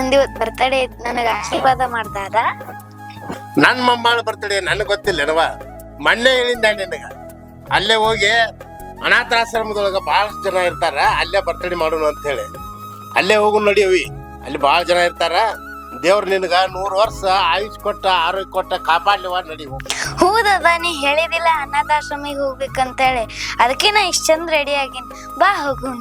ನಂದು ಇವತ್ತು ಬರ್ತಡೇ ನನಗೆ ಆಶೀರ್ವಾದ ಮಾಡ್ದಾರ ನನ್ನ ಮೊಮ್ಮಗಳ ಬರ್ತಡೆ ನನಗೆ ಗೊತ್ತಿಲ್ಲೇನವ ಮೊನ್ನೆ ಹೇಳಿಂದ ನಿನಗ. ಅಲ್ಲೇ ಹೋಗಿ ಅನಾಥಾಶ್ರಮದೊಳಗ ಬಹಳಷ್ಟು ಜನ ಇರ್ತಾರ ಅಲ್ಲೇ ಬರ್ತಡೆ ಮಾಡೋಣ ಅಂತ ಹೇಳಿ ಅಲ್ಲೇ ಹೋಗು ನಡಿಯವಿ ಅಲ್ಲಿ ಬಹಳ ಜನ ಇರ್ತಾರ. ದೇವ್ರ ನಿನಗ ನೂರು ವರ್ಷ ಆಯುಷ್ ಕೊಟ್ಟ ಆರೋಗ್ಯ ಕೊಟ್ಟ ಕಾಪಾಡ್ಲಿವ ನಡಿ ಹೋಗು. ಹೌದದ ನೀ ಹೇಳಿದಿಲ್ಲ ಅನಾಥಾಶ್ರಮಿಗೆ ಹೋಗ್ಬೇಕಂತೇಳಿ. ಅದಕ್ಕೆ ನಾ ಇಷ್ಟ ಚಂದ ರೆಡಿ ಆಗಿನ್. ಬಾ ಹೋಗು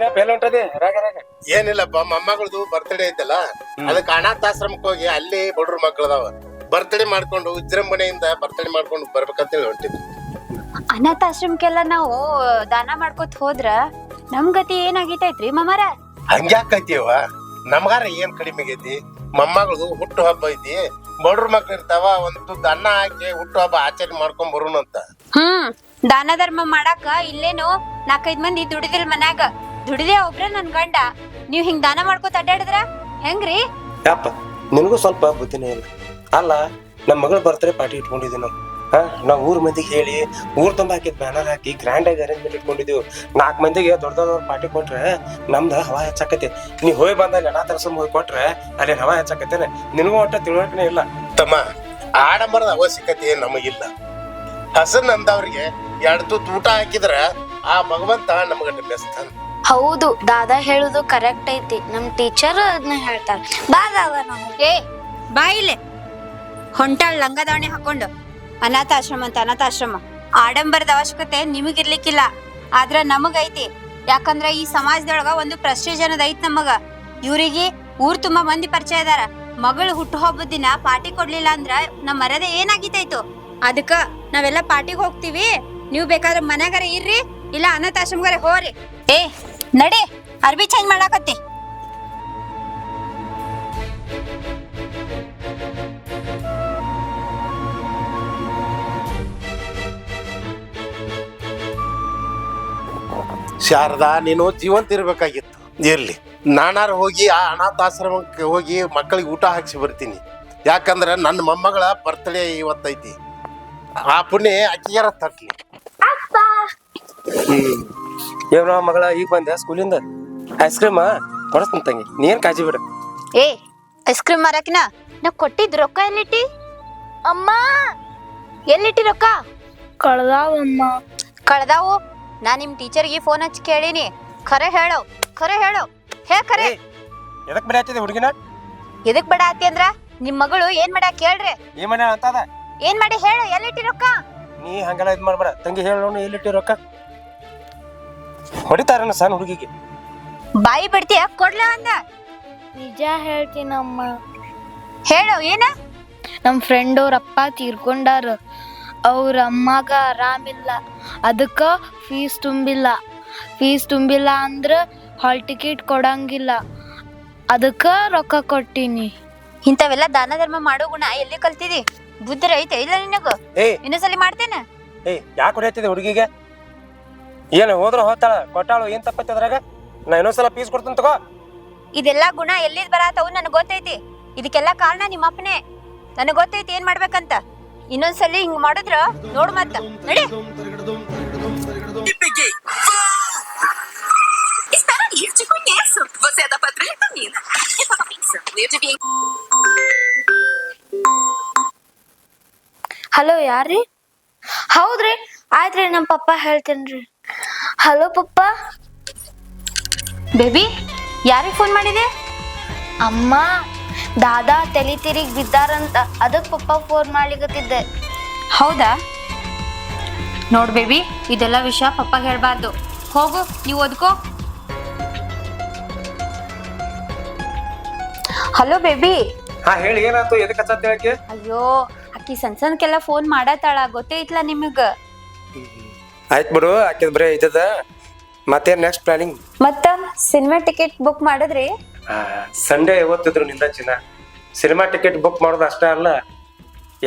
ಏನಪ್ಪ ಎಲ್ಲ ಹೊಂಟದಿ ರಾಗ ರಾಗ. ಏನಿಲ್ಲಪ್ಪ ಮೊಮ್ಮಗಳದು ಬರ್ತ್ಡೇ ಐತಲ್ಲ ಅದಕ್ಕೆ ಅನಾಥಾಶ್ರಮಕ್ಕೆ ಹೋಗಿ ಅಲ್ಲಿ ಬಡ್ರ ಮಕ್ಕಳದಾವ. ಬರ್ತ್ಡೇ ಮಾಡ್ಕೊಂಡು ವಿಜೃಂಭಣೆಯಿಂದ ಬರ್ತ್ಡೇ ಮಾಡ್ಕೊಂಡು ಬರ್ಬೇಕಂತ ಹೇಳಿ ಹೊಂಟಿದ್ವಿ. ಅನಾಥಾಶ್ರಮಕ್ಕೆಲ್ಲ ನಾವು ದಾನ ಮಾಡ್ಕೊತ ಹೋದ್ರ ನಮ್ ಗತಿ ಏನಾಗಿತೈತ್ರಿ ಮಮ್ಮಾರ ಹಂಗ್ಯಾಕೈತಿವ ನಮ್ಗಾರ ಏನ್ ಕಡಿಮೆ ಆಗೈತಿ? ಮೊಮ್ಮಗಳದು ಹುಟ್ಟು ಹಬ್ಬ ಐತಿ. ಬಡ್ರ ಮಕ್ಳು ಇರ್ತಾವ ಒಂದ್ ತುತ್ತು ಅನ್ನ ಹಾಕಿ ಹುಟ್ಟು ಹಬ್ಬ ಆಚರಣೆ ಮಾಡ್ಕೊಂಡ್ ಬರೋಣ ಅಂತ ಹ್ಮ್ ದಾನ ಧರ್ಮ ಮಾಡಾಕ ಇಲ್ಲೇನು ನಾಲ್ಕೈದ್ ಮಂದಿ ದುಡಿದಿಲ್ ಮನ್ಯಾಗ. ದುಡಿದೇ ಒಬ್ರ ನನ್ ಗಂಡ. ನೀವ್ ಹಿಂಗ್ ದಾನ ಮಾಡ್ಕೊತ ಅಡ್ಡಾಡಿದ್ರ? ಹೆಂಗ್ರಿ? ಯಪ್ಪ ನಿನಗೂ ಸ್ವಲ್ಪ ಬುದ್ಧಿನೇ ಇಲ್ಲ. ಅಲ್ಲ ನಮ್ಮ ಮಗಳ ಬರ್ತಾರೆ ಪಾರ್ಟಿ ಇಟ್ಕೊಂಡಿದ್ದೀವಿ ನಾವು ಹಾ ನಾವು ಊರ್ ಮಂದಿಗೆ ಹೇಳಿ ಊರ್ ತುಂಬ ಹಾಕಿದ್ ಬ್ಯಾನರ್ ಹಾಕಿ ಗ್ರ್ಯಾಂಡ್ ಆಗಿ ಅರೇಂಜ್ಮೆಂಟ್ ಇಟ್ಕೊಂಡಿದ್ವಿ. ನಾಲ್ಕು ಮಂದಿಗೆ ದೊಡ್ಡ ದೊಡ್ಡ ಪಾರ್ಟಿ ಕೊಟ್ರೆ ನಮ್ದು ಹವಾ ಹೆಚ್ಚಾಕತಿ. ನೀ ಹೋಗಿ ಬಂದ ನೆನ ತರಸಮ್ ಹೋಗಿ ಕೊಟ್ರೆ ಅಲ್ಲಿ ಹವಾ ಹೆಚ್ಚಾಕತ್ತೇನೆ ನಿನಗೂ ಒಟ್ಟ ತಿಳುವಳಿಕೆನೇ ಇಲ್ಲ. ತಮ್ಮ ಆಡಂಬರದ ಅವಶ್ಯಕತೆ ಏನ್ ನಮಗಿಲ್ಲ. ಹಸನ್ ಅಂದವ್ರಿಗೆ ಎರಡು ತುತ್ತು ಊಟ ಹಾಕಿದ್ರ ಆ ಭಗವಂತ ನಮಗೆ ಬೆಸ್ತಾನ ಹೌದು ದಾದಾ ಹೇಳುದು ಕರೆಕ್ಟ್ ಐತಿ. ನಮ್ ಟೀಚರ್ ಅದನ್ನ ಹೇಳ್ತಾರ. ಬಾ ದಾದಾ ನಾವು. ಏ ಬಾಯಿಲೆ ಹೊಂಟಾಳ್ ಲಂಗದಾಣಿ ಹಾಕೊಂಡು. ಅನಾಥಾಶ್ರಮ ಅಂತ ಅನಾಥಾಶ್ರಮ. ಆಡಂಬರದ ಅವಶ್ಯಕತೆ ನಿಮಗಿರ್ಲಿಕ್ಕಿಲ್ಲ. ಆದ್ರ ನಮಗೈತಿ. ಯಾಕಂದ್ರ ಈ ಸಮಾಜದೊಳಗ ಒಂದು ಪ್ರೆಸ್ಟೇಜ್ ಅನ್ನೋದ್ ಐತ್ ನಮಗ ಇವ್ರಿಗೆ ಊರ್ ತುಂಬಾ ಮಂದಿ ಪರಿಚಯ ಇದಾರ. ಮಗಳು ಹುಟ್ಟು ಹಬ್ಬದ ದಿನ ಪಾರ್ಟಿ ಕೊಡ್ಲಿಲ್ಲ ಅಂದ್ರ ನಮ್ಮ ಮರ್ಯಾದೆ ಏನಾಗಿತ್ತಾಯ್ತು ಅದಕ್ಕ ನಾವೆಲ್ಲ ಪಾರ್ಟಿಗೆ ಹೋಗ್ತೀವಿ. ನೀವು ಬೇಕಾದ್ರೆ ಮನ್ಯಾಗಾರ ಇರ್ರಿ. ಇಲ್ಲ ಅನಾಥಾಶ್ರಮಗಾರ ಹೋರಿ ಏ ನಡಿ ಅರ್ಬಿ ಚೇಂಜ್ ಮಾಡಾಕತ್ತಿ. ಶಾರದಾ ನೀನು ಜೀವಂತ ಇರ್ಬೇಕಾಗಿತ್ತು. ಇರ್ಲಿ. ನಾನಾರು ಹೋಗಿ ಆ ಅನಾಥಾಶ್ರಮಕ್ಕೆ ಹೋಗಿ ಮಕ್ಕಳಿಗೆ ಊಟ ಹಾಕ್ಸಿ ಬರ್ತೀನಿ. ಯಾಕಂದ್ರೆ ನನ್ನ ಮೊಮ್ಮಗಳ ಬರ್ತಡೇ ಇವತ್ತೈತಿ. ಆ ಪುಣ್ಯ ಅಕ್ಕಿಗಾರ ತಟ್ಲಿ. ಏನೋ ಮಗಳ ಈಗ ಬಂದೆ ಸ್ಕೂಲಿಂದ? ಐಸ್ ಕ್ರೀಮ್ ಕೊಡಸ್ತೀನಿ ತಂಗಿ. ನೀನ್ ಕಾಜಿ ಬಿಡು. ಏ ಐಸ್ ಕ್ರೀಮ್ ಮಾರಾಕಿನ? ನಾ ಕೊಟ್ಟಿದ್ ರೊಕ್ಕ ಎಲ್ಲಿಟ್ಟಿ? ಅಮ್ಮ! ಎಲ್ಲಿಟ್ಟಿ ರೊಕ್ಕ? ಕಳ್ದಾವಮ್ಮ. ಕಳ್ದಾವು? ನಾ ನಿಮ್ ಟೀಚರ್ಗೆ ಫೋನ್ ಹಚ್ಚಿ ಕೇಳೀನಿ. ಖರೆ ಹೇಳೋ ಖರೆ ಹೇಳೋ ಹೇ ಖರೆ! ಎದಕ್ ಬಡ ಆತಿದೆ ಹುಡುಗಿನ? ಎದಕ್ ಬಡ ಆತಿ ಅಂದ್ರ? ನಿಮ್ ಮಗಳು ಏನ್ ಮಾಡ ಕೇಳ್ರಿ. ಏನ್ ಮನೆ ಅಂತದ ಏನ್ ಮಾಡಿ ಹೇಳು ಎಲ್ಲಿಟ್ಟಿ ರೊಕ್ಕ? ನೀ ಹಂಗೆಲ್ಲ ಇದ್ ಮಾಡ್ಬೇಡ. ತಂಗಿ ಹೇಳೋಣ ಎಲ್ಲಿಟ್ಟಿ ರೊಕ್ಕ? ಹೊಡಿತಾರನ ಸಣ್ಣ ಹುಡುಗಿಗೆ. ಬಾಯಿ ಬಿಡ್ತೀಯ? ಕೊಡ್ಲ ಅಂದ. ನಿಜ ಹೇಳ್ತೀನಮ್ಮ. ಹೇಳು ಏನ? ನಮ್ಮ ಫ್ರೆಂಡ್ ಅವ್ರ ಅಪ್ಪ ತೀರ್ಕೊಂಡಾರ. ಅವ್ರ ಅಮ್ಮಗ ಆರಾಮಿಲ್ಲ. ಅದಕ್ಕ ಫೀಸ್ ತುಂಬಿಲ್ಲ. ಫೀಸ್ ತುಂಬಿಲ್ಲ ಅಂದ್ರ ಹಾಲ್ ಟಿಕೆಟ್ ಕೊಡಂಗಿಲ್ಲ. ಅದಕ್ಕ ರೊಕ್ಕ ಕೊಟ್ಟಿನಿ. ಇಂಥವೆಲ್ಲ ದಾನ ಧರ್ಮ ಮಾಡೋ ಗುಣ ಎಲ್ಲಿ ಕಲ್ತಿದಿ? ಬುದ್ಧಿ ಐತೆ ಇಲ್ಲ ನಿನಗ? ಏ. ಇನ್ನೊಂದ್ಸಲಿ ಮಾಡ್ತೇನೆ? ಏ ಯಾಕೆ ಹೊಡೆಯತ್ತಿದೆ ಹುಡುಗಿಗೆ? ಏನು ಹೋದ್ರ ಹೋಗ್ತಾಳ? ಕೊಟ್ಟಾಳು ಏನ್ ತಪ್ಪೈತೆ ಅದ್ರಾಗ? ನಾ ಇನ್ನೊಂದ್ಸಲ ಪೀಸ್ ಕೊಡ್ತೀನಿ ತಗೋ. ಇದೆಲ್ಲ ಗುಣ ಎಲ್ಲಿದ್ ಬರಾತವು ನನಗೆ ಗೊತ್ತೈತಿ. ಇದಕ್ಕೆಲ್ಲ ಕಾರಣ ನಿಮ್ಮ ಅಪ್ಪನೇ ನನಗೆ ಗೊತ್ತೈತಿ ಏನ್ ಮಾಡ್ಬೇಕಂತ. ಇನ್ನೊಂದ್ಸಲಿ ಹಿಂಗ್ ಮಾಡಿದ್ರ ನೋಡು ಮತ್ತ. ನಡಿ. Espera aí, eu te conheço. Você é da patrulha canina. Eu tava pensando, eu devia hello ಯಾರ್ರಿ? ಹೌದ್ರಿ. ಆಯ್ತ್ರಿ ನಮ್ಮ ಪಪ್ಪ ಹೇಳ್ತೇನ್ರಿ. ಹಲೋ ಪಪ್ಪ. ಬೇಬಿ ಯಾರಿಗೆ ಫೋನ್ ಮಾಡಿದೆ? ಅಮ್ಮ ದಾದಾ ತಲಿ ತಿರಿಗ್ ಬಿದ್ದಾರಂತ ಅದಕ್ಕೆ ಪಪ್ಪ ಫೋನ್ ಮಾಡ್ಲಿಕತ್ತಿದ್ದೆ. ಹೌದಾ? ನೋಡ್ ಬೇಬಿ ಇದೆಲ್ಲ ವಿಷಯ ಪಪ್ಪ ಹೇಳ್ಬಾರ್ದು. ಹೋಗು ನೀವು ಓದ್ಕೋ. Hello baby. ಹಾ ಹೇಳಿ ಏನಾಯ್ತು ಎದಕ್ಕೆ ಹಚ್ಚತ್ತ ಹೇಳಕ್ಕೆ ಅಯ್ಯೋ ಅಕ್ಕಿ ಸಣ್ಣ ಸಣ್ಣಕ್ಕೆಲ್ಲ ಫೋನ್ ಮಾಡತ್ತಾಳ ಗೊತ್ತೈತ್ಲ ನಿಮಗ? ಆಯ್ತು ಬಿಡು ಆಕಿದ್ ಬರೀ ಇದ್ದದ. ಮತ್ತೆ ನೆಕ್ಸ್ಟ್ ಪ್ಲಾನಿಂಗ್ ಮತ್ತ ಸಿನಿಮಾ ಟಿಕೆಟ್ ಬುಕ್ ಮಾಡಿದ್ರಿ? ಸಂಡೇ ಯಾವತ್ತಿದ್ರು ನಿಂದ ಚಿನ್ನ. ಸಿನಿಮಾ ಟಿಕೆಟ್ ಬುಕ್ ಮಾಡೋದು ಅಷ್ಟೇ ಅಲ್ಲ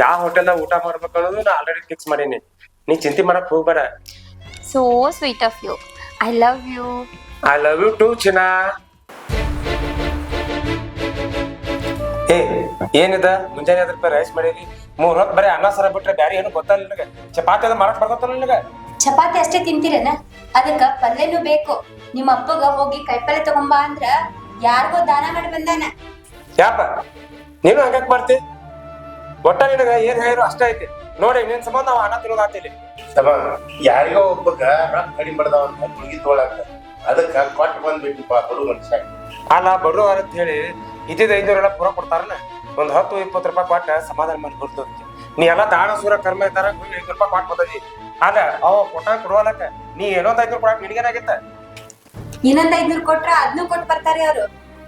ಯಾವ ಹೋಟೆಲ್ದಾಗ ಊಟ ಮಾಡ್ಬೇಕು ಅನ್ನೋದು ನಾ ಆಲ್ರೆಡಿ ಫಿಕ್ಸ್ ಮಾಡೀನಿ. ನೀ ಚಿಂತೆ ಮಾಡಕ್ ಹೋಗ್ಬೇಡ. So sweet of you I love you I love you too ಚಿನ್ನ. ಏ ಏನಿದ? ಮುಂಜಾನೆ ಅದ್ರ ರೈಸ್ ಮಾಡೀವಿ ಮೂರ್ ಹೊತ್ತು ಬರೀ ಅನ್ನ ಸರ ಬಿಟ್ರೆ ಬ್ಯಾರೆ ಏನು ಗೊತ್ತಲ್ಲ ನಿನಗೆ. ಚಪಾತಿ ಅದು ಮಾಡಕ್ ಬರ್ತಲ್ಲ ನಿನಗೆ. ಚಪಾತಿ ಅಷ್ಟೇ ತಿಂತೀರೇನ? ಅದಕ್ಕ ಪಲ್ಲೆನೂ ಬೇಕು. ನಿಮ್ಮ ಅಪ್ಪಗ ಹೋಗಿ ಕೈಪಲ್ಲೆ ತಗೊಂಬಾ ಅಂದ್ರ ಯಾರಿಗೋ ದಾನ ಮಾಡಿ ಬಂದಾನ. ಯಾಪ? ನೀನು ಹಂಗ್ಯಾಕ್ ಮಾಡ್ತಿ? ಒಟ್ಟ ನಿನಗ ಏನ್ ಹೇಳಿದ್ರು ಅಷ್ಟೇ ಐತಿ. ನೋಡಿ ನಿನ್ ಸಂಬಂಧ ನಾವು ಹಣ ತಿನ್ನೋದಾತಿಲಿ ತಮ್ಮ ಯಾರಿಗೋ ಒಬ್ಬಗ ರೊಕ್ಕ ಕಡಿಮೆ ಬಡ್ದಾವ ಅಂತ ಮುಗಿ ತಗೊಳಕ ಅದಕ್ಕ ಕೊಟ್ಟು ಬಂದ್ಬಿಟ್ಟಿಪ್ಪ ಬಡು ಮನುಷ್ಯ. ಅಲ್ಲ ಬಡ್ರು ಅಂತ ಹೇಳಿ ಇದ್ದಿದ್ದು ಐನೂರೆಲ್ಲ ಪೂರ ಕೊಡ್ತಾರನ ಒಂದ್ ಹತ್ತು ಇಪ್ಪತ್ತು ರೂಪಾಯಿ ಕೊಟ್ಟ ಸಮಾಧಾನ ಮಾಡಿ ಬರ್ತದ ನೀ ಎಲ್ಲ ದಾನ ಸೂರ ಕರ್ಮ ಇದ್ದಾರ ಐದು ರೂಪಾಯಿ ಕೊಟ್ಟು ಅವ ಕೊಟ್ಟ ಕೊಡುವಲಕ್ಕ ನೀ ಏನೊಂದ್ ಕೊಡಾಕ ಕೊಡಕ್ ನಿನಗೇನಾಗಿತ್ತ ಇನ್ನೊಂದ್ ಐದ್ನೂರ್ ಕೊಟ್ರ ಅದ್ನೂ ಕೊಟ್ ಬರ್ತಾರೆ ಅವ್ರು.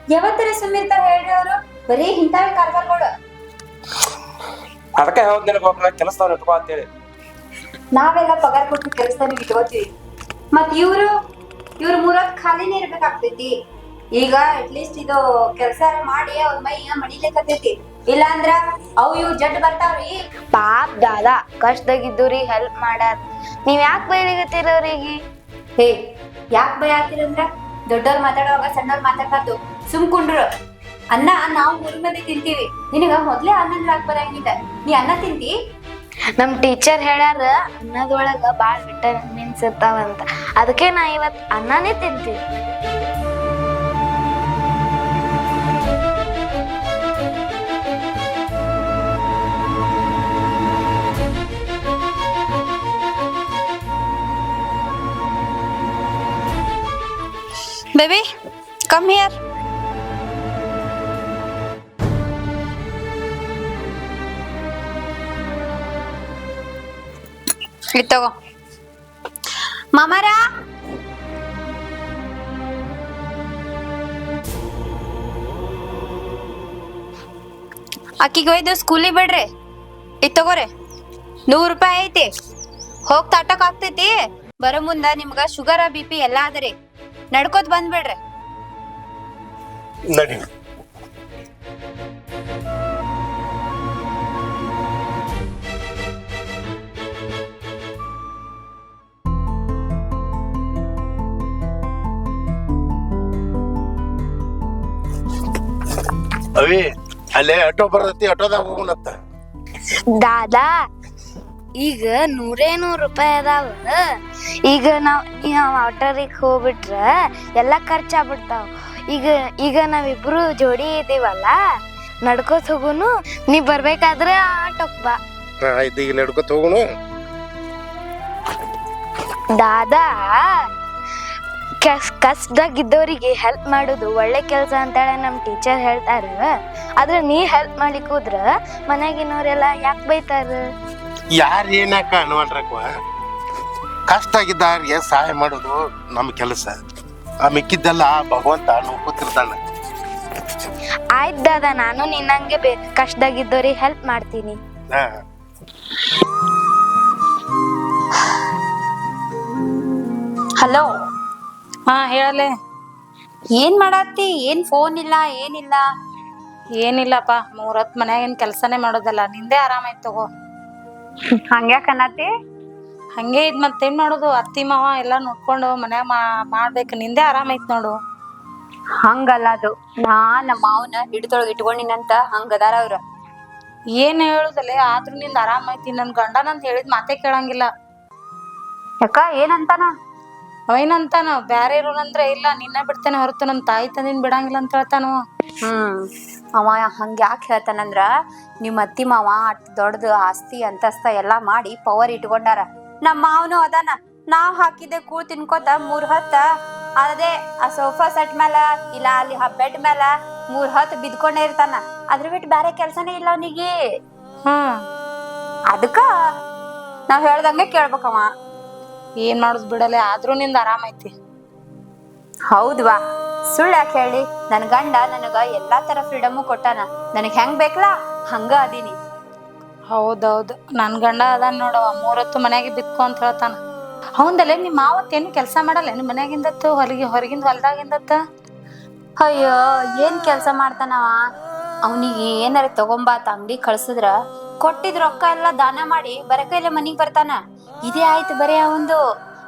ಯಾವತ್ತರ ಸುಮ್ಮಿರ್ತಾರ ಹೇಳ್ರಿ ಅವ್ರು. ಬರೀ ಇಂತಾವೆ ಕಾರ್ಬಾರ್ಗಳು ಅದಕ್ಕೆ ಹೌದ್ ನಿನಗ ಒಬ್ಬನ ಕೆಲಸದವ್ನ ಇಟ್ಕೋ ಅಂತೇಳಿ. ನಾವೆಲ್ಲ ಪಗಾರ ಕೊಟ್ಟು ಕೆಲಸದಾಗ ಇಟ್ಕೋತೀವಿ. ಮತ್ ಇವ್ರು ಇವ್ರ ಮೂರತ್ ಖಾಲಿನೇ ಇರ್ಬೇಕಾಗ್ತೈತಿ. ಈಗ ಅಟ್ಲೀಸ್ಟ್ ಇದು ಕೆಲಸ ಮಾಡಿ ಅವ್ರ ಮೈ ಮಣಿಲೇಕತೈತಿ ಇಲ್ಲ ಅಂದ್ರ ಅವು ಇವ್ ಜಡ್ ಬರ್ತಾವ್ರಿ. ಪಾಪ್ ದಾದ ಕಷ್ಟದಾಗಿದ್ದವ್ರಿಗೆ ಹೆಲ್ಪ್ ಮಾಡ್ಯಾರ ನೀವ್ ಯಾಕೆ ಬೈಲಿಗತ್ತೀರ ಅವ್ರಿಗೆ ಹೇ ಯಾಕ್ ಭಯ ಆಗ್ತಿರಂದ್ರ ದೊಡ್ಡವ್ರು ಮಾತಾಡೋವಾಗ ಸಣ್ಣವ್ರು ಮಾತಾಡ್ಬಾರ್ದು. ಸುಮ್ ಕುಂಡ್ರು. ಅನ್ನ ನಾವು ಮೂರು ಮಂದಿ ತಿಂತೀವಿ. ನಿನಗ ಮೊದ್ಲೇ ಅನ್ನ ಹಾಕ್ ಬರಂಗಿಲ್ಲ. ನೀ ಅನ್ನ ತಿಂತಿ ನಮ್ ಟೀಚರ್ ಹೇಳ್ಯಾರ ಅನ್ನದೊಳಗ ಬಾಳ್ ವಿಟಮಿನ್ಸ್ ಇರ್ತಾವಂತ. ಅದಕ್ಕೆ ನಾ ಇವತ್ ಅನ್ನನೇ ತಿಂತೀನಿ ಕಮ್ ಹಿಯರ್ ಇತ್ತು ಮಾಮಾರ ಅಕ್ಕಿಗೆ ಒಯ್ದು ಸ್ಕೂಲಿಗೆ ಬಿಡ್ರಿ. ಇದು ತಗೋರಿ. ನೂರು ರೂಪಾಯಿ ಐತಿ. ಹೋಗ್ ತಾಟಕ್ ಆಗ್ತೈತಿ. ಬರೋ ಮುಂದ ನಿಮ್ಗ ಶುಗರ್, ಬಿ ಪಿ ಎಲ್ಲ ಅದರಿ ನಡ್ಕೋತ್ ಬಂದ್ಬಿಡ್ರಿ. ನಡಿ. ಅವಿ, ಅಲ್ಲೇ ಆಟೋ ಬರ್ತೈತಿ, ಆಟೋದಾಗ ಹೋಗುಣತ್ತ ದಾದಾ, ಈಗ ನೂರೇ ನೂರು ರೂಪಾಯಿ ಅದಾವ. ಈಗ ನಾವ್ ಆಟೋರಿಗೆ ಹೋಗ್ಬಿಟ್ರ ಎಲ್ಲ ಖರ್ಚಾಗ್ಬಿಡ್ತಾವ. ಈಗ ಈಗ ನಾವಿಬ್ರು ಜೋಡಿ ಇದೀವಲ್ಲ? ನಡ್ಕೋತ ಹೋಗುನು? ನೀ ಬರ್ಬೇಕಾದ್ರೆ ಆಟೋಕ್ ಬಾ. ಆಯ್ತು ಈಗ ನಡ್ಕೊತ ಹೋಗುನು? ದಾದಾ ಕಷ್ಟದಾಗಿದ್ದವರಿಗೆ ಹೆಲ್ಪ್ ಮಾಡೋದು ಒಳ್ಳೆ ಕೆಲಸ ಅಂತೇಳಿ ನಮ್ಮ ಟೀಚರ್ ಹೇಳ್ತಾರ. ಆದ್ರೆ ನೀ ಹೆಲ್ಪ್ ಮಾಡಿ ಹೋದ್ರ ಮನ್ಯಾಗಿನವ್ರೆಲ್ಲ ಯಾಕೆ ಬೈತಾರ? ಯಾರು ಏನಕ್ಕ ಅನ್ವಲ್ರಕ್ವ ಕಷ್ಟ ಆಗಿದ್ದಾರಿಗೆ ಸಹಾಯ ಮಾಡೋದು ನಮ್ಮ ಕೆಲಸ. ಆ ಮಿಕ್ಕಿದ್ದೆಲ್ಲ ಭಗವಂತ ನೋಡ್ಕೊತಿರ್ತಾನ ಆಯ್ತು ದಾದಾ ನಾನು ನಿನ್ನಂಗೆ ಬೇ ಕಷ್ಟದಾಗಿದ್ದವ್ರಿಗೆ ಹೆಲ್ಪ್ ಮಾಡ್ತೀನಿ. ಹಾ. ಹಲೋ ಹಾ ಹೇಳಲೆ. ಏನ್ ಮಾಡತ್ತಿ? ಏನ್ ಫೋನ್ ಇಲ್ಲ ಏನಿಲ್ಲ? ಏನಿಲ್ಲಪ್ಪ ಮೂರತ್ ಮನ್ಯಾಗ ಏನ್ ಕೆಲಸನೇ ಮಾಡೋದಲ್ಲ ನಿಂದೇ ಆರಾಮಾಯ್ತು ತಗೋ. ಹಂಗ್ಯಾಕ ಅನ್ನತ್ತಿ? ಹಂಗೆ ಇದ್ ಮತ್ತೇನು ಮಾಡೋದು? ಅತ್ತಿ ಮಾವ ಎಲ್ಲ ನೋಡ್ಕೊಂಡು ಮನ್ಯಾಗ ಮಾ ಮಾಡ್ಬೇಕು. ನಿಂದೇ ಆರಾಮೈತ್ ನೋಡು. ಹಂಗಲ್ಲ ಅದು. ನಾ ನಮ್ಮ ಮಾವನ ಹಿಡಿದೊಳಗೆ ಇಟ್ಕೊಂಡಿನಂತ ಹಂಗದಾರ ಅವ್ರ. ಏನು ಹೇಳುದಲ್ಲೇ ಆದ್ರೂ ನಿಂದ ಆರಾಮೈತಿ ನನ್ನ ಗಂಡನ ಅಂತ ಹೇಳಿದ್ ಮಾತೇ ಕೇಳಂಗಿಲ್ಲ. ಯಾಕ? ಏನಂತಾನ? ಏನಂತಾನ ಬ್ಯಾರೆ ಇರೋನಂದ್ರೆ ಇಲ್ಲ ನಿನ್ನ ಬಿಡ್ತೇನೆ ಹೊರತು ನಮ್ಮ ತಾಯಿ ತಂದಿನ ಬಿಡಂಗಿಲ್ಲ ಅಂತ ಹೇಳ್ತಾನು. ಹ್ಮ್. ಅವ ಹಂಗ ಯಾಕೆ ಹೇಳ್ತಾನಂದ್ರ ನಿಮ್ಮ ಅತ್ತಿ ಮಾವ ಅಟ್ ದೊಡ್ಡದು ಆಸ್ತಿ ಅಂತಸ್ತ ಎಲ್ಲಾ ಮಾಡಿ ಪವರ್ ಇಟ್ಕೊಂಡಾರ. ನಮ್ಮ ಮಾವನು ಅದಾನ ನಾವ್ ಹಾಕಿದ್ದೆ ಕೂಳ್ ತಿನ್ಕೋತ ಮೂರ್ ಹತ್ತ. ಅದೇ ಆ ಸೋಫಾ ಸೆಟ್ ಮ್ಯಾಲ ಇಲ್ಲ ಅಲ್ಲಿ ಆ ಬೆಡ್ ಮೇಲ ಮೂರ್ ಹೊತ್ತು ಬಿದ್ಕೊಂಡೇ ಇರ್ತಾನ. ಅದ್ರ ಬಿಟ್ಟು ಬೇರೆ ಕೆಲ್ಸನೇ ಇಲ್ಲ ಅವನಿಗೆ. ಹ್ಮ್. ಅದಕ್ಕ ನಾವ್ ಹೇಳ್ದಂಗೆ ಕೇಳ್ಬೇಕವ ಏನ್ ಮಾಡುದ್ ಬಿಡಲೆ ಆದ್ರೂ ನಿಂದ ಆರಾಮೈತಿ ಹೌದ್ವಾ? ಸುಳ್ಳು ಯಾಕೆ ಹೇಳಿ? ನನ್ ಗಂಡ ನನಗ ಎಲ್ಲಾ ತರ ಫ್ರೀಡಮು ಕೊಟ್ಟಾನ. ನನಗ್ ಹೆಂಗ್ ಬೇಕಲ್ಲ ಹಂಗ ಅದೀನಿ. ಹೌದೌದು. ನನ್ ಗಂಡ ಅದಾನ ನೋಡವ ಮೂರತ್ತು ಮನ್ಯಾಗೆ ಬಿತ್ಕೊ ಅಂತ ಹೇಳ್ತಾನ. ಹೌದಲ್ಲೇ ನಿಮ್ಮ ಮಾವತ್ತೇನು ಏನು ಕೆಲಸ ಮಾಡಲ್ಲ? ನಿಮ್ ಮನ್ಯಾಗಿಂದತ್ತು ಹೊರಗೆ ಹೊರಗಿಂದ ಹೊಲ್ದಾಗಿಂದತ್ತ? ಅಯ್ಯೋ ಏನ್ ಕೆಲಸ ಮಾಡ್ತಾನವ? ಅವನಿಗೆ ಏನಾರ ತಗೊಂಬಾತ ಅಂಗಡಿ ಕಳ್ಸಿದ್ರ? ಕೊಟ್ಟಿದ್ ರೊಕ್ಕ ಎಲ್ಲ ದಾನ ಮಾಡಿ ಬರಕೈಲೆ ಮನಿಗ್ ಬರ್ತಾನ? ಇದೇ ಆಯ್ತು ಬರೀ ಅವಂದು.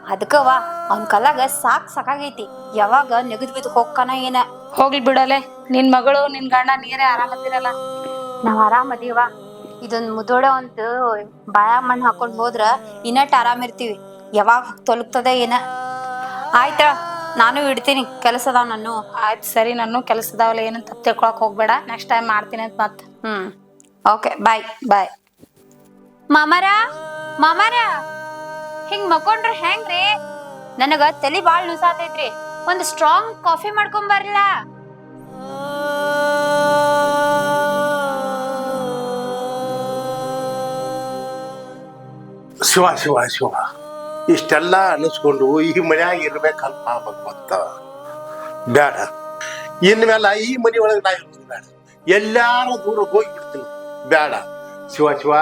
ಅದಕ್ಕವ ಅವನ್ ಕಲಾಗ ಸಾಕ್ ಸಾಕಾಗೈತಿ. ಯಾವಾಗ ನೆಗದ್ ಬಿದ್ದು ಹೋಗ್ಕಾನ ಏನ. ಹೋಗ್ಲಿ ಬಿಡಲೆ ನಿನ್ ಮಗಳು ನಿನ್ ಗಂಡ ನೀರೇ ಆರಾಮದಿರಲ್ಲ. ನಾವ್ ಆರಾಮದೀವ ಇದೊಂದ್ ಮುದೋಡ ಒಂದು ಬಾಯ ಮಣ್ಣು ಹಾಕೊಂಡ್ ಹೋದ್ರ ಇನ್ನಟ್ ಆರಾಮ್ ಇರ್ತೀವಿ. ಯಾವಾಗ ತೊಲಗ್ತದೆ ಏನ? ಆಯ್ತ ನಾನು ಇಡ್ತೀನಿ. ಕೆಲಸ ಅದಾವ ನಾನು ಆಯ್ತು ಸರಿ ನಾನು ಕೆಲಸದವಲ್ಲ ಏನು ತಪ್ಪು ತಿಳ್ಕೊಳಕ್ ಹೋಗ್ಬೇಡ. ನೆಕ್ಸ್ಟ್ ಟೈಮ್ ಮಾಡ್ತೀನಿ ಅಂತ ಮತ್ತೆ ಹ್ಮ್. ಓಕೆ ಬಾಯ್ ಬಾಯ್ ಮಾಮರ ಮಾಮರ ಹಿಂಗ್ ಮಕ್ಕೊಂಡ್ರ ಹೆಂಗ್ರಿ? ನನಗ ತಲಿ ಬಾಳ್ ನುಸಾತೈತ್ರಿ ಒಂದ್ ಸ್ಟ್ರಾಂಗ್ ಕಾಫಿ ಮಾಡ್ಕೊಂಡ್ ಬರ್ಲಾ? ಶಿವ ಶಿವ ಶಿವ. ಇಷ್ಟೆಲ್ಲ ಅನಿಸ್ಕೊಂಡು ಈ ಮನ್ಯಾಗ ಇರ್ಬೇಕಲ್ಪ ಭಗವಂತ. ಬೇಡ. ಇನ್ಮೇಲೆ ಈ ಮನೆ ಒಳಗೆ ನಾ ಇರೋದು ಬೇಡ. ಎಲ್ಲಾರು ದೂರ ಹೋಗಿಬಿಡ್ತೀನಿ. ಬೇಡ. ಶಿವ ಶಿವ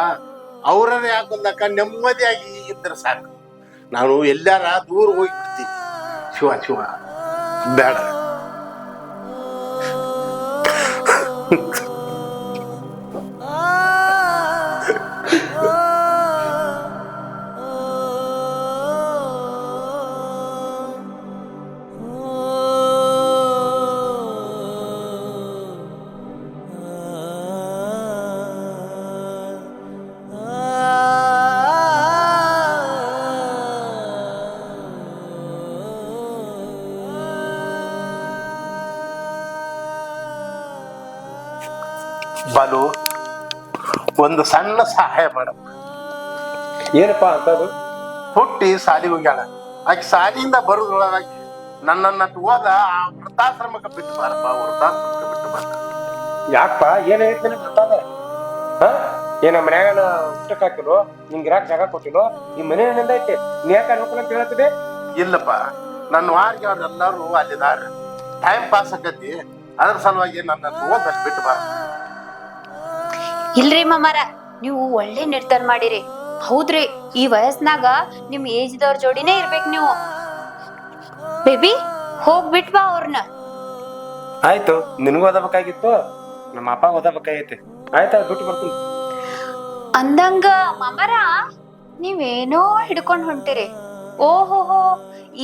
ಅವರೇ ಯಾಕೊಂದಕ್ಕ ನೆಮ್ಮದಿಯಾಗಿ ಇದ್ರೆ ಸಾಕು. ನಾನು ಎಲ್ಲಾರ ದೂರ ಹೋಗಿಬಿಡ್ತೀನಿ. ಶಿವ ಶಿವ. ಬೇಡ. ಬಾಲು ಒಂದು ಸಣ್ಣ ಸಹಾಯ ಮಾಡಪ್ಪ ಏನಪ್ಪಾ ಅಂತದು? ಹುಟ್ಟಿ ಸಾಲಿಗೆ ಹೋಗ್ಯಾಳ. ಆಕೆ ಸಾಲಿಯಿಂದ ಬರೋದ್ರೊಳಗಾಗಿ ನನ್ನನ್ನ ಹೋದ ಆ ವೃದ್ಧಾಶ್ರಮಕ್ಕೆ ಬಿಟ್ಟು ಬಾರಪ್ಪ ವೃದ್ಧಾಶ್ರಮಕ್ಕೆ ಬಿಟ್ಟು ಬಾರ. ಯಾಕಪ್ಪ? ಏನಾಗೈತಿ ಹೇಳ್ತೀನಿ ಗೊತ್ತಾದ ಹಾ? ಏನ ಮನ್ಯಾಗ ಊಟಕ್ಕೆ ಹಾಕಿರೋ ನಿಂಗೆ ಇರಾಕ್ ಜಾಗ ಕೊಟ್ಟಿರೋ ಈ ಮನೆ ಏನಿಂದ ಐತೆ? ನೀ ಯಾಕೆ ಅನುಕೂಲ ಅಂತ ಹೇಳ್ತಿದೆ ಇಲ್ಲಪ್ಪ ನನ್ನ ವಾರಿಗೆ ಅವ್ರೆಲ್ಲರೂ ಅಲ್ಲಿದಾರ. ಟೈಮ್ ಪಾಸ್ ಆಕತಿ ಅದ್ರ ಸಲುವಾಗಿ ನನ್ನ ಓದಕ್ಕೆ ಬಿಟ್ಟು ಬಾರ. ಇಲ್ರಿ ಮಮ್ಮರ ನೀವು ಒಳ್ಳೆ ನಿರ್ಧಾರ ಮಾಡಿರಿ. ಹೌದ್ರಿ ಈ ವಯಸ್ನಾಗ ನಿಮ್ ಏಜ್ದವ್ರ ಜೋಡಿನೇ ಇರ್ಬೇಕು ನೀವು. ಬೇಬಿ ಹೋಗ್ಬಿಟ್ ಬಾ ಅವ್ರನ್ನ ಆಯ್ತು ನಿನಗೂ ಓದಬೇಕಾಗಿತ್ತು ನಮ್ಮ ಅಪ್ಪ ಓದಬೇಕಾಗೈತಿ. ಆಯ್ತಾ ಬಿಟ್ಟು ಬರ್ತೀನಿ ಅಂದಂಗ ಮಮ್ಮರ ನೀವೇನೋ ಹಿಡ್ಕೊಂಡ್ ಹೊಂಟಿರಿ. ಓಹೋಹೋ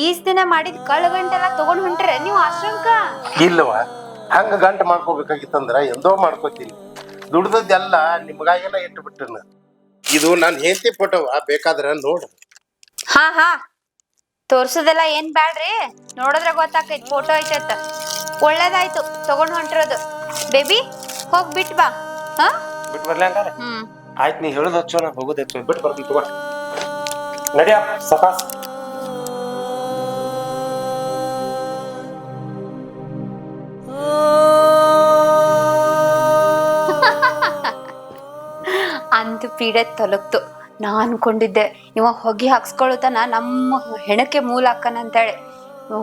ಈಸ್ ದಿನ ಮಾಡಿದ ಕಳ್ಳಗಂಟೆಲ್ಲ ತಗೊಂಡ್ ಹೊಂಟಿರ ನೀವು ಆಶ್ರಮಕ್ಕ ಇಲ್ವಾ ಹಂಗ ಗಂಟು ಮಾಡ್ಕೋಬೇಕಾಗಿತ್ತಂದ್ರ ಎಂದೋ ಮಾಡ್ಕೋತೀನಿ. ದುಡ್ದದ್ದೆಲ್ಲ ನಿಮಗಾಗೆಲ್ಲ ಇಟ್ಟು ಬಿಟ್ಟಿನ ಇದು ನಾನು ಹೆಂಡತಿ ಫೋಟೋವ ಬೇಕಾದ್ರ ನೋಡು. ಹಾ ಹಾ. ತೋರ್ಸೋದೆಲ್ಲ ಏನ್ ಬ್ಯಾಡ್ರಿ? ನೋಡಿದ್ರೆ ಗೊತ್ತಾಕೈತ್ ಫೋಟೋ ಐತೈತ. ಒಳ್ಳೇದಾಯ್ತು ತಗೊಂಡ್ ಹೊಂಟಿರೋದು. ಬೇಬಿ ಹೋಗ್ ಬಿಟ್ ಬಾ. ಹಾ? ಬಿಟ್ಟು ಬರ್ಲಿ ಹಂಗಾರೆ? ಹ್ಮ್. ಆಯ್ತು ನೀ ಹೇಳುದು ಹಚ್ಚು ನಾ ಹೋಗೋದು ಹಚ್ಚೋ. ಬಿಟ್ಟು ಬರ್ತೀನಿ ತಗೋ. ನಡಿಯ ಸಕಾಸ್ ಅಂದು ಪೀಡೆ ನಾನು ಅನ್ಕೊಂಡಿದ್ದೆ ಇವ ಹೊಗೆ ಹಾಕ್ಸ್ಕೊಳ್ಳೋತನ ನಮ್ಮ ಹೆಣಕ್ಕೆ ಮೂಲ ಹಾಕನ ಅಂತೇಳಿ.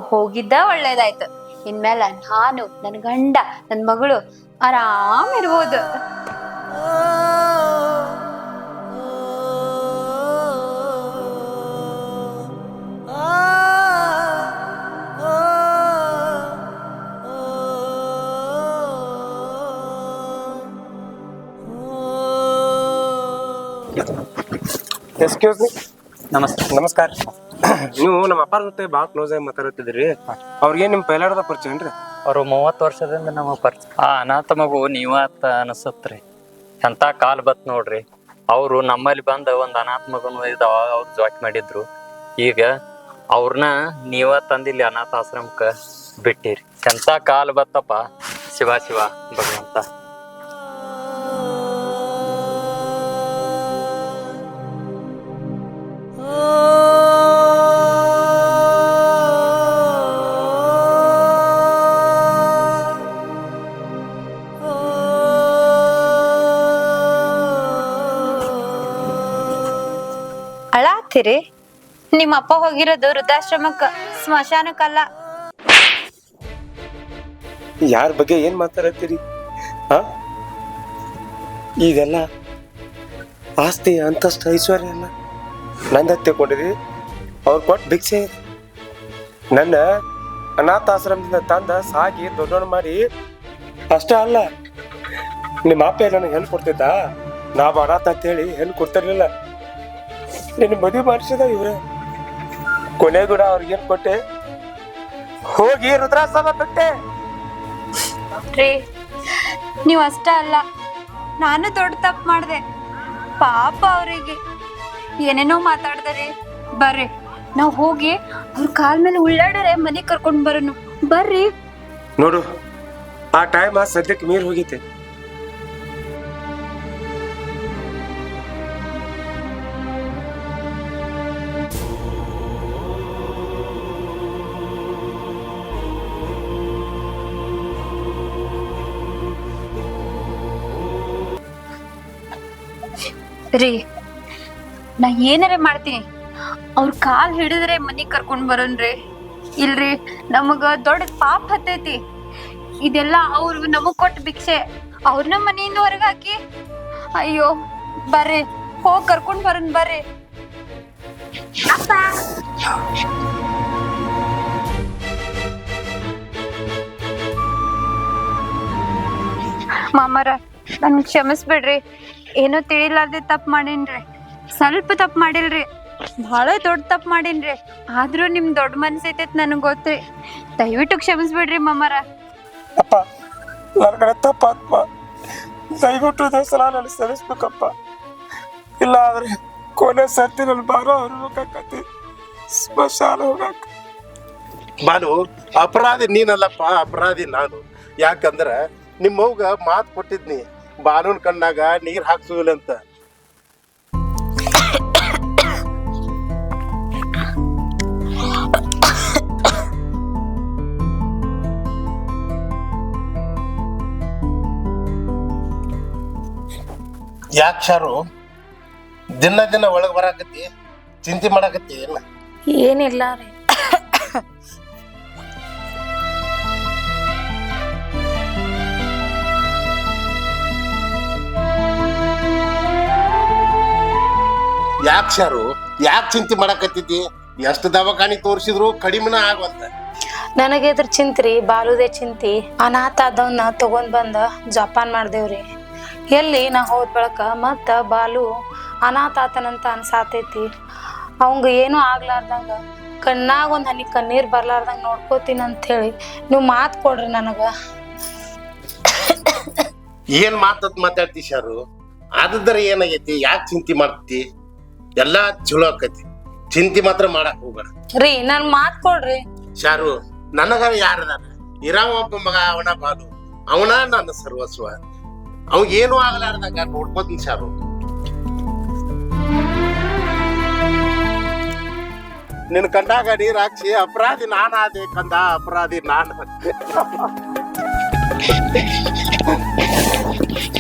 ಹೋಗಿದ್ದ ಒಳ್ಳೇದಾಯ್ತು. ಇನ್ಮೇಲೆ ನಾನು ನನ್ನ ಗಂಡ ನನ್ನ ಮಗಳು ಆರಾಮ್ ಇರ್ಬೋದು. ಎಕ್ಸ್ಕ್ಯೂಸ್ ಮೀ ನಮಸ್ತೆ. ನಮಸ್ಕಾರ. ನೀವು ನಮ್ಮ ಅಪ್ಪಾರ ಜೊತೆ ಭಾಳ ಕ್ಲೋಸ್ ಆಗಿ ಮಾತಾಡ್ತಿದ್ರಿ ಅವ್ರಿಗೆ ನಿಮ್ಮ ಪೈಲಾಡದ ಪರಿಚಯ ಏನ್ರಿ? ಅವರು ಮೂವತ್ತು ವರ್ಷದಿಂದ ನಮ್ಮ ಪರಿಚಯ ಆ ಅನಾಥ ಮಗು ನೀವಾತ ಅನಿಸತ್ರಿ. ಎಂತ ಕಾಲ್ ಬತ್ ನೋಡ್ರಿ. ಅವರು ನಮ್ಮಲ್ಲಿ ಬಂದ ಒಂದು ಅನಾಥ ಮಗನು ಇದಾವ ಅವ್ರು ಜಾಟ್ ಮಾಡಿದ್ರು. ಈಗ ಅವ್ರನ್ನ ನೀವ ತಂದಿಲ್ಲಿ ಅನಾಥ ಆಶ್ರಮಕ್ಕೆ ಬಿಟ್ಟಿರಿ. ಎಂತ ಕಾಲ್ ಬತ್ತಪ್ಪ. ಶಿವ ಶಿವ ಭಗವಂತ. ಅಳಾತಿರಿ. ನಿಮ್ಮ ಅಪ್ಪ ಹೋಗಿರೋದು ವೃದ್ಧಾಶ್ರಮಕ್ಕ ಸ್ಮಶಾನಕ್ಕಲ್ಲ. ಯಾರ ಬಗ್ಗೆ ಏನ್ ಮಾತಾಡತ್ತೀರಿ? ಹಾ ಇದೆಲ್ಲ ಆಸ್ತಿ ಅಂತಸ್ತ ಐಶ್ವರ್ಯ ಎಲ್ಲ ನಂದ ತಿಳ್ಕೊಂಡಿರಿ ಅವ್ರು ಕೊಟ್ಟು ಭಿಕ್ಷೆ. ನನ್ನ ನನ್ನ ಅನಾಥಾಶ್ರಮದಿಂದ ತಂದ ಸಾಕಿ ದೊಡ್ಡ ಮಾಡಿ, ಅಷ್ಟೇ ಅಲ್ಲ, ನಿಮ್ಮ ಅಪ್ಪ ನನಗೆ ಹೆಣ್ಣು ಕೊಡ್ತಿದ್ದ. ನಾವು ಅನಾಥ ಅಂತೇಳಿ ಹೆಣ್ಣು ಕೊಡ್ತಿರ್ಲಿಲ್ಲ. ನಿನ್ನ ಮದುವೆ ಮಾಡಿಸಿದ ಇವ್ರೆ. ಕೊನೆ ಕೂಡ ಅವ್ರಿಗೆ ಏನ್ ಕೊಟ್ಟೆ? ಹೋಗಿ ರುದ್ರಾಶ್ರಮ ಬಿಟ್ಟೆ. ನೀವ್ ಅಷ್ಟ ಅಲ್ಲ. ನಾನು ದೊಡ್ಡ ತಪ್ಪು ಮಾಡಿದೆ. ಪಾಪ ಅವರಿಗೆ. ಏನೇನೋ ಮಾತಾಡ್ತಾರೆ ಬರ್ರಿ. ನಾವ್ ಹೋಗಿ ಅವ್ರ ಕಾಲ್ ಮೇಲೆ ಉಳ್ಳಾಡರೆ ಮನೆಗ್ ಕರ್ಕೊಂಡ್ ಬರೋನು. ಬರ್ರಿ. ನೋಡು ಆ ಟೈಮ್ ಸದ್ಯಕ್ಕೆ ಮೀರ್ ಹೋಗೈತೆ. ರೀ ನಾ ಏನಾರ ಮಾಡ್ತೀನಿ. ಅವ್ರ ಕಾಲ್ ಹಿಡಿದ್ರೆ ಮನಿ ಕರ್ಕೊಂಡ್ ಬರೋನ್ರಿ. ಇಲ್ರಿ, ನಮಗ ದೊಡ್ಡ ಪಾಪ ಹತ್ತೈತಿ. ಇದೆಲ್ಲ ಅವ್ರು ನಮಗ್ ಕೊಟ್ಟ ಭಿಕ್ಷೆ. ಅವ್ರನ್ನ ಮನೆಯಿಂದ ಹೊರಗೆ ಹಾಕಿ, ಅಯ್ಯೋ, ಬರ್ರಿ ಹೋಗ್ ಕರ್ಕೊಂಡ್ ಬರೋನ್ ಬರ್ರಿ. ಮಾಮರ ನನ್ ಕ್ಷಮಿಸ್ಬಿಡ್ರಿ. ಏನೋ ತಿಳಿಲಾರ್ದೆ ತಪ್ಪು ಮಾಡೀನ್ರಿ. ಸ್ವಲ್ಪ ತಪ್ಪು ಮಾಡಿಲ್ರಿ. ಬಹಳ ದೊಡ್ಡ ತಪ್ಪು ಮಾಡೀನ್ರಿ. ಆದ್ರೂ ನಿಮ್ ದೊಡ್ಡ ಮನ್ಸೈತೈತ್ ನನಗೆ ಗೊತ್ತ್ರಿ. ದಯವಿಟ್ಟು ಕ್ಷಮಿಸ್ಬಿಡ್ರಿ ಮಮ್ಮರ ಅಪ್ಪ ನನ್ನ ಕಡೆ ತಪ್ಪಾತ್ಮ. ದಯವಿಟ್ಟು ದಸಲ ನನಗೆ ಸರಿಸ್ಬೇಕಪ್ಪ ಇಲ್ಲ ಆದ್ರೆ ಕೊನೆ ಸತ್ತಿ ನನ್ನ ಬಾರೋ ಹೊರಬೇಕಾಕತಿ ಸ್ಮಶಾನ ಹೋಗಾಕ. ಬಾನು ಅಪರಾಧಿ ನೀನಲ್ಲಪ್ಪ ಅಪರಾಧಿ ನಾನು. ಯಾಕಂದ್ರ ನಿಮ್ಮವ್ಗ ಮಾತು ಕೊಟ್ಟಿದ್ನಿ. ಬಾನೂನ್ ಕಣ್ಣಾಗ ನೀರ್ ಹಾಕ್ಸುವಿಲ್ಲ ಅಂತ. ಯಾಕೆ ಶಾರು ದಿನ ದಿನ ಒಳಗೆ ಬರಾಕತ್ತಿ ಚಿಂತೆ ಮಾಡಾಕತ್ತಿ ಏನ? ಏನಿಲ್ಲ ರೀ. ಯಾಕ್ಷಾರು ಯಾಕೆ ಚಿಂತೆ ಮಾಡಾಕತ್ತಿದ್ದಿ? ಎಷ್ಟು ದವಾಖಾನಿ ತೋರಿಸಿದ್ರು ಕಡಿಮೆನ ಆಗುವಂತ? ನನಗೆ ಇದ್ರ ಚಿಂತ್ರಿ ಬಾಲುದೇ ಚಿಂತಿ. ಅನಾಥ ಆದವನ್ನ ತಗೊಂಡ್ ಬಂದ ಜಪಾನ್ ಮಾಡ್ದೇವ್ರಿ. ಎಲ್ಲಿ ನಾ ಹೋದ ಬಳಕ ಮತ್ತ ಬಾಲು ಅನಾಥಾತನಂತ ಅನ್ಸಾತೈತಿ. ಅವಂಗ ಏನೂ ಆಗ್ಲಾರ್ದಂಗ ಕಣ್ಣಾಗ ಒಂದು ಹನಿ ಕಣ್ಣೀರ್ ಬರ್ಲಾರ್ದಂಗ ನೋಡ್ಕೋತೀನಿ ಅಂತ ಹೇಳಿ ನೀವು ಮಾತ್ ಕೊಡ್ರಿ ನನಗ. ಏನ್ ಮಾತದ್ ಮಾತಾಡ್ತಿ ಶಾರು? ಆದದ್ರ ಏನಾಗೈತಿ? ಯಾಕೆ ಚಿಂತೆ ಮಾಡ್ತಿ? ಎಲ್ಲಾ ಚಲೋ ಆಕೈತಿ. ಚಿಂತೆ ಮಾತ್ರ ಮಾಡಕ್ ಹೋಗ್ಬೇಡ. ರೀ ನನ್ ಮಾತ್ ಕೊಡ್ರಿ. ಶಾರು ನನಗ ಯಾರದಾರ? ಇರಾಮ ಒಬ್ಬ ಮಗ ಅವನ ಬಾಲು. ಅವನ ನನ್ನ ಸರ್ವಸ್ವ. ಅವ್ ಏನು ಆಗ್ಲಾರ್ದಾಗ ನೋಡ್ಕೋತೀನಿ ಶಾರು ನಿನ್ ಕಂಡಾಗ ನೀರ್ ಹಾಕ್ಸಿ ಅಪರಾಧಿ ನಾನಾದೆ ಕಂದ, ಅಪರಾಧಿ ನಾನು.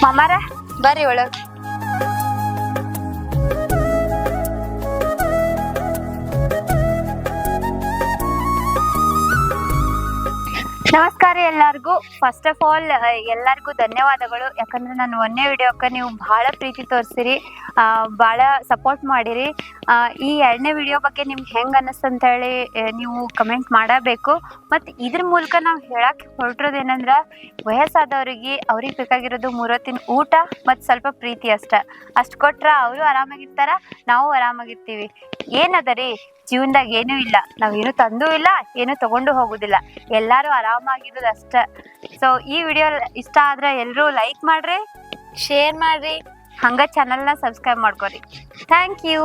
ಮಾಮಾರ, ಬರ್ರಿ ಒಳಗ್. ನಮಸ್ಕಾರ ಎಲ್ಲರಿಗೂ. ಫಸ್ಟ್ ಆಫ್ ಆಲ್ ಎಲ್ಲರಿಗೂ ಧನ್ಯವಾದಗಳು. ಯಾಕಂದ್ರೆ ನಾನು ಒಂದೇ ವಿಡಿಯೋಕ್ಕೆ ನೀವು ಬಹಳ ಪ್ರೀತಿ ತೋರಿಸಿರಿ. ಭಾಳ ಸಪೋರ್ಟ್ ಮಾಡಿರಿ. ಈ ಎರಡನೇ ವಿಡಿಯೋ ಬಗ್ಗೆ ನಿಮ್ಗೆ ಹೆಂಗೆ ಅನ್ನಿಸ್ತು ಹೇಳಿ ನೀವು ಕಮೆಂಟ್ ಮಾಡಬೇಕು. ಮತ್ತು ಇದ್ರ ಮೂಲಕ ನಾವು ಹೇಳಕ್ಕೆ ಹೊರಟಿರೋದು ಏನಂದ್ರೆ ವಯಸ್ಸಾದವ್ರಿಗೆ ಅವ್ರಿಗೆ ಬೇಕಾಗಿರೋದು ಮೂರೊತ್ತಿನ ಊಟ ಮತ್ತು ಸ್ವಲ್ಪ ಪ್ರೀತಿ ಅಷ್ಟೆ. ಅಷ್ಟು ಕೊಟ್ರೆ ಅವರು ಆರಾಮಾಗಿರ್ತಾರ, ನಾವು ಆರಾಮಾಗಿರ್ತೀವಿ. ಏನದ ರೀ ಜೀವನದಾಗ ಏನೂ ಇಲ್ಲ. ನಾವೇನು ತಂದೂ ಇಲ್ಲ, ಏನು ತಗೊಂಡು ಹೋಗೋದಿಲ್ಲ. ಎಲ್ಲರೂ ಆರಾಮಾಗಿರೋದು ಅಷ್ಟೇ ಸೊ ಈ ವಿಡಿಯೋ ಇಷ್ಟ ಆದ್ರೆ ಎಲ್ಲರೂ ಲೈಕ್ ಮಾಡ್ರಿ. ಶೇರ್ ಮಾಡ್ರಿ. ಹಂಗ ಚಾನೆಲ್ನ ಸಬ್ಸ್ಕ್ರೈಬ್ ಮಾಡ್ಕೊರಿ. Thank you